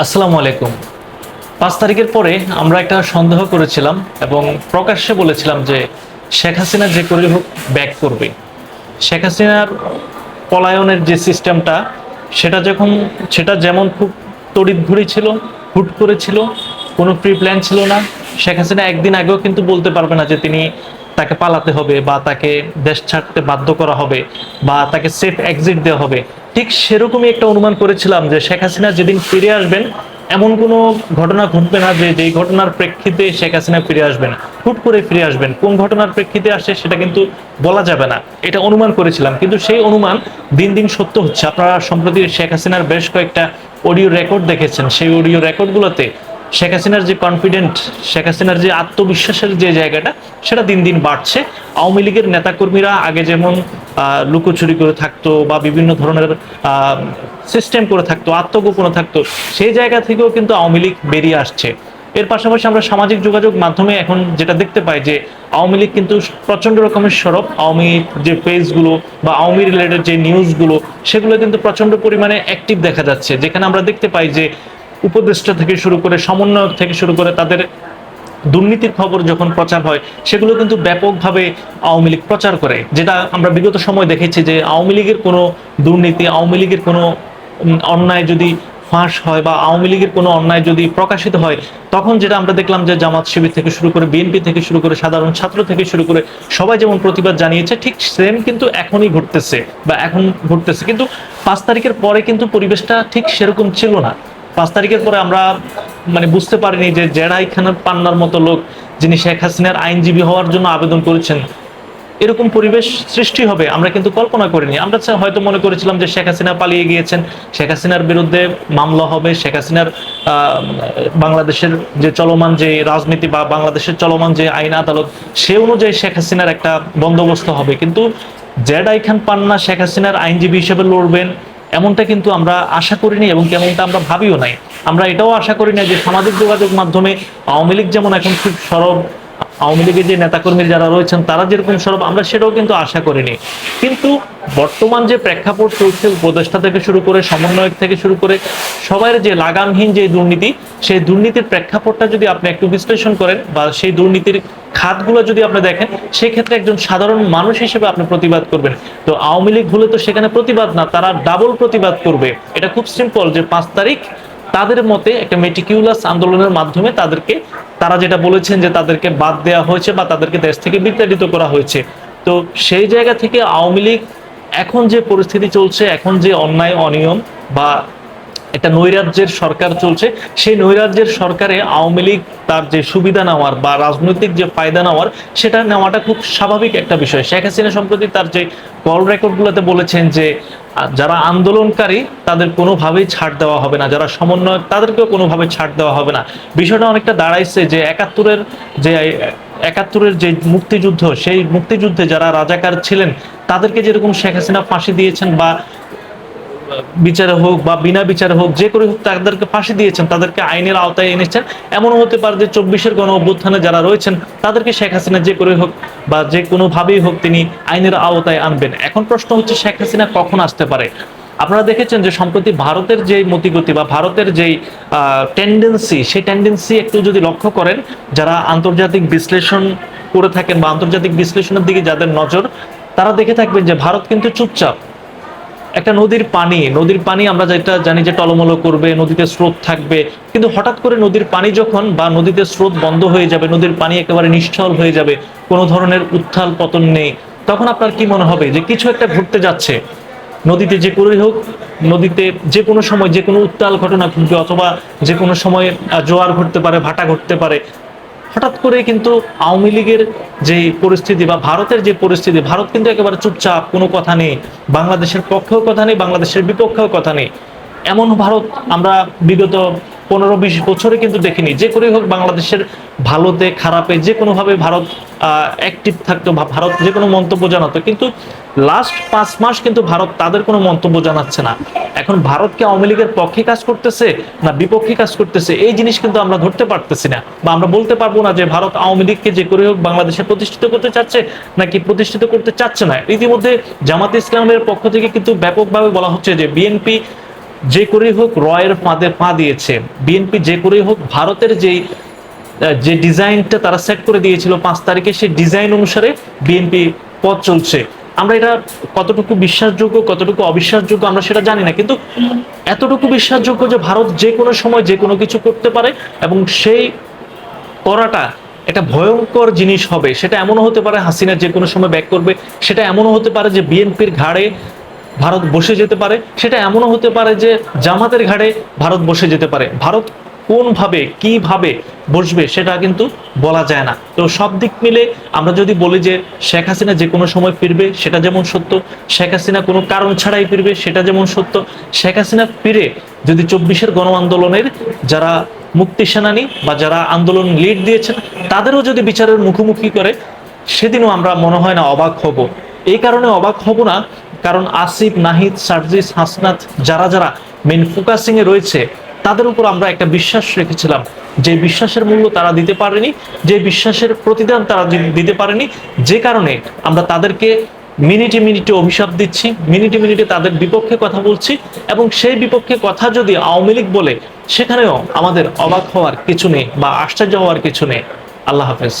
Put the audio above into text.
আসসালামু আলাইকুম। পাঁচ তারিখের পরে আমরা একটা সন্দেহ করেছিলাম এবং প্রকাশ্যে বলেছিলাম যে শেখ হাসিনা যে করে হোক ব্যাক করবে। শেখ হাসিনার পলায়নের যে সিস্টেমটা, সেটা যখন, সেটা যেমন খুব তড়িৎ ঘড়ি ছিল, হুট করে ছিল, কোনো প্রি প্ল্যান ছিল না। শেখ হাসিনা একদিন আগেও কিন্তু বলতে পারবে না যে তিনি তাকে পালাতে হবে বা তাকে দেশ ছাড়তে বাধ্য করা হবে বা তাকে সেফ এক্সিট দেওয়া হবে। ঠিক সেরকমই একটা অনুমান করেছিলাম যে শেখ হাসিনা যেদিন ফিরে আসবেন, এমন কোনো ঘটনা ঘটবে না যে যেই ঘটনার প্রেক্ষিতে শেখ হাসিনা ফিরে আসবেন, হুট করে ফিরে আসবেন। কোন ঘটনার প্রেক্ষিতে আসে সেটা কিন্তু বলা যাবে না। এটা অনুমান করেছিলাম। কিন্তু সেই অনুমান দিন দিন সত্য হচ্ছে। আপনারা সম্প্রতি শেখ হাসিনার বেশ কয়েকটা অডিও রেকর্ড দেখেছেন। সেই অডিও রেকর্ডগুলোতে শেখ হাসিনার যে কনফিডেন্ট শেখ হাসিনার যে আত্মবিশ্বাসের যে জায়গাটা, সেটা দিন দিন বাড়ছে। আওয়ামী লীগের নেতাকর্মীরা আগে যেমন লুকোচুরি করে থাকতো বা বিভিন্ন ধরনের সিস্টেম করে থাকতো, আত্মগোপনে থাকতো, সেই জায়গা থেকেও কিন্তু আওয়ামী লীগ বেরিয়ে আসছে। এর পাশাপাশি আমরা সামাজিক যোগাযোগ মাধ্যমে এখন যেটা দেখতে পাই যে, আওয়ামী লীগ কিন্তু প্রচণ্ড রকমের সরব। আওয়ামী যে পেজগুলো বা আওয়ামী রিলেটেড যে নিউজগুলো সেগুলো কিন্তু প্রচণ্ড পরিমাণে অ্যাক্টিভ দেখা যাচ্ছে। যেখানে আমরা দেখতে পাই যে উপদেষ্টা থেকে শুরু করে সমন্বয়ক থেকে শুরু করে তাদের দুর্নীতির খবর যখন প্রচার হয়, সেগুলো কিন্তু ব্যাপকভাবে আওয়ামী লীগ প্রচার করে। যেটা আমরা বিগত সময় দেখেছি যে আওয়ামী লীগের কোনো দুর্নীতি, আওয়ামী লীগের কোনো অন্যায় যদি ফাঁস হয় বা আওয়ামী লীগের কোনো অন্যায় যদি প্রকাশিত হয়, তখন যেটা আমরা দেখলাম যে জামাত শিবির থেকে শুরু করে, বিএনপি থেকে শুরু করে, সাধারণ ছাত্র থেকে শুরু করে সবাই যেমন প্রতিবাদ জানিয়েছে, ঠিক সেম কিন্তু এখনই ঘটতেছে বা এখন ঘটতেছে। কিন্তু পাঁচ তারিখের পরে কিন্তু পরিবেশটা ঠিক সেরকম ছিল না। পাঁচ তারিখের পরে আমরা মানে বুঝতে পারিনি যে জেরাই খানের পান্নার মতো লোক যিনি শেখ হাসিনার আইনজীবী হওয়ার জন্য আবেদন করেছেন, এরকম পরিবেশ সৃষ্টি হবে, আমরা কিন্তু কল্পনা করিনি। আমরা হয়তো মনে করেছিলাম যে শেখ হাসিনা পালিয়ে গিয়েছেন, শেখ হাসিনার বিরুদ্ধে মামলা হবে, শেখ হাসিনার বাংলাদেশের যে চলমান যে রাজনীতি বা বাংলাদেশের চলমান যে আইন আদালত, সে অনুযায়ী শেখ হাসিনার একটা বন্দোবস্ত হবে। কিন্তু জেড আই খান পান্না শেখ হাসিনার আইনজীবী হিসেবে লড়বেন এমনটা কিন্তু আমরা আশা করিনি এবং কেমনটা আমরা ভাবিও নাই। আমরা এটাও আশা করি না যে সামাজিক যোগাযোগ মাধ্যমে আওয়ামী লীগ যেমন এখন খুব সরব আওয়ামী লীগের যে নেতাকর্মী যারা রয়েছেন, তারা যেরকম সরব, আমরা সেটাও কিন্তু আশা করিনি। কিন্তু বর্তমান যে প্রেক্ষাপট চলছে, উপদেষ্টা থেকে শুরু করে, সমন্বয়ক থেকে শুরু করে সবার যে লাগামহীন যে দুর্নীতি, সেই দুর্নীতির প্রেক্ষাপটটা যদি আপনি একটু বিশ্লেষণ করেন বা সেই দুর্নীতির খাতগুলো যদি আপনি দেখেন, সেক্ষেত্রে একজন সাধারণ মানুষ হিসেবে আপনি প্রতিবাদ করবেন। তো আওয়ামী লীগ হলে তো সেখানে প্রতিবাদ না, তারা ডাবল প্রতিবাদ করবে। এটা খুব সিম্পল যে পাঁচ তারিখ তাদের মতে একটা মেটিকিউলাস আন্দোলনের মাধ্যমে তাদেরকে, তারা যেটা বলেছেন যে তাদেরকে বাদ দেওয়া হয়েছে বা তাদেরকে দেশ থেকে বিতাড়িত করা হয়েছে। তো সেই জায়গা থেকে আওয়ামী লীগ এখন যে পরিস্থিতি চলছে, এখন যে অন্যায়, অনিয়ম বা একটা নৈরাজ্যের সরকার চলছে। সেই নৈরাজ্যের সরকারে আওয়ামী লীগ তার যে সুবিধা নেওয়ার বা রাজনৈতিক যে ফায়দা নেওয়ার, সেটা নেওয়াটা খুব স্বাভাবিক একটা বিষয়। শেখ হাসিনা সম্প্রতি তার যে কল রেকর্ডগুলোতে বলেছেন যে যারা আন্দোলনকারী তাদের কোনোভাবেই ছাড় দেওয়া হবে না, যারা সমন্বয়ক তাদেরকেও কোনোভাবে ছাড় দেওয়া হবে না। বিষয়টা অনেকটা দাঁড়াইছে যে একাত্তরের যে একাত্তরের যে মুক্তিযুদ্ধ, সেই মুক্তিযুদ্ধে যারা রাজাকার ছিলেন, তাদেরকে যেরকম শেখ হাসিনা ফাঁসি দিয়েছেন বা বিচারে হোক বা বিনা বিচারে হোক, যে করে হোক, তাদেরকে ফাঁসি দিয়েছেন, তাদেরকে আইনের আওতায় এনেছেন। এমনও হতে পারে যে চব্বিশের গণ অভ্যুত্থানে যারা রয়েছেন, তাদেরকে শেখ হাসিনা যে করে হোক বা যে কোনোভাবেই হোক তিনি আইনের আওতায় আনবেন। এখন প্রশ্ন হচ্ছে, শেখ হাসিনা কখন আসতে পারে? আপনারা দেখেছেন যে সম্প্রতি ভারতের যে মতিগতি বা ভারতের যেই টেন্ডেন্সি সেই টেন্ডেন্সি একটু যদি লক্ষ্য করেন, যারা আন্তর্জাতিক বিশ্লেষণ করে থাকেন বা আন্তর্জাতিক বিশ্লেষণের দিকে যাদের নজর, তারা দেখে থাকবেন যে ভারত কিন্তু চুপচাপ একটা নদীর পানি নদীর পানি আমরা যেটা জানি যে টলমলো করবে, নদীতে স্রোত থাকবে। কিন্তু হঠাৎ করে নদীর পানি যখন বা নদীতে স্রোত বন্ধ হয়ে যাবে, নদীর পানি একেবারে নিশ্চল হয়ে যাবে, কোনো ধরনের উত্থাল পতন নেই, তখন আপনার কি মনে হবে যে কিছু একটা ঘটতে যাচ্ছে? নদীতে যে করেই হোক, নদীতে যে কোনো সময় যে কোনো উত্তাল ঘটনা ঘটবে, অথবা যে কোনো সময় জোয়ার ঘটতে পারে, ভাটা ঘটতে পারে হঠাৎ করে কিন্তু আওয়ামী লীগের যে পরিস্থিতি বা ভারতের যে পরিস্থিতি, ভারত কিন্তু একেবারে চুপচাপ, কোনো কথা নেই। বাংলাদেশের পক্ষেও কথা নেই, বাংলাদেশের বিপক্ষেও কথা নেই। এমন ভারত আমরা বিগত পনেরো বিশ বছরে কিন্তু দেখিনি। যে করে হোক বাংলাদেশের ভালোতে, খারাপে, যে কোনোভাবে ভারত অ্যাক্টিভ থাকতো বা ভারত যে কোনো মন্তব্য জানাতো, কিন্তু লাস্ট পাঁচ মাস কিন্তু ভারত তাদের কোনো মন্তব্য জানাচ্ছে না। এখন ভারত কি আওয়ামী লীগের পক্ষে কাজ করতেছে, না বিপক্ষে কাজ করতেছে? এই জিনিস কিন্তু আমরা ধরতে পারতেছি না, বা আমরা বলতে পারব না যে ভারত আওয়ামী লীগকে যে করে হোক বাংলাদেশে প্রতিষ্ঠিত করতে চাচ্ছে, নাকি প্রতিষ্ঠিত করতে চাচ্ছে না। ইতিমধ্যে জামাত ইসলামের পক্ষ থেকে কিন্তু ব্যাপকভাবে বলা হচ্ছে যে বিএনপি যে করেই হোক রয়ের ফাঁদে পা দিয়েছে। বিএনপি যে করেই হোক, ভারতের যেই যে ডিজাইনটা তারা সেট করে দিয়েছিল পাঁচ তারিখে, সেই ডিজাইন অনুসারে বিএনপি পথ চলছে। আমরা এটা কতটুকু বিশ্বাসযোগ্য, কতটুকু অবিশ্বাসযোগ্য আমরা সেটা জানি না, কিন্তু এতটুকু বিশ্বাসযোগ্য যে ভারত যে কোনো সময় যে কোনো কিছু করতে পারে এবং সেই করাটা একটা ভয়ঙ্কর জিনিস হবে। সেটা এমনও হতে পারে, হাসিনা যে কোনো সময় ব্যাক করবে। সেটা এমনও হতে পারে যে বিএনপির ঘাড়ে ভারত বসে যেতে পারে। সেটা এমনও হতে পারে যে জামাতের ঘাড়ে ভারত বসে যেতে পারে। ভারত কোনভাবে, কীভাবে বসবে সেটা কিন্তু বলা যায় না। তো সব দিক মিলে আমরা যদি বলি যে শেখ হাসিনা যে কোনো সময় ফিরবে, সেটা যেমন সত্য। শেখ হাসিনা কোনো কারণ ছাড়াই ফিরবে, সেটা যেমন সত্য। শেখ হাসিনা ফিরে যদি চব্বিশের গণ আন্দোলনের যারা মুক্তি সেনানী বা যারা আন্দোলন লিড দিয়েছেন, তাদেরও যদি বিচারের মুখোমুখি করে, সেদিনও আমরা মনে হয় না অবাক হব। এই কারণে অবাক হব না কারণ আসিফ, নাহিদ, সার্জিস, হাসনাত যারা যারা মেন ফোকাসিং এ রয়েছে, তাদের উপর আমরা একটা বিশ্বাস রেখেছিলাম। যে বিশ্বাসের মূল্য তারা দিতে পারেনি, যে বিশ্বাসের প্রতিদান তারা দিতে পারেনি, যে কারণে আমরা তাদেরকে মিনিটে মিনিটে অভিশাপ দিচ্ছি, মিনিটে মিনিটে তাদের বিপক্ষে কথা বলছি এবং সেই বিপক্ষে কথা যদি আওয়ামী লীগ বলে, সেখানেও আমাদের অবাক হওয়ার কিছু নেই বা আশ্চর্য হওয়ার কিছু নেই। আল্লাহ হাফেজ।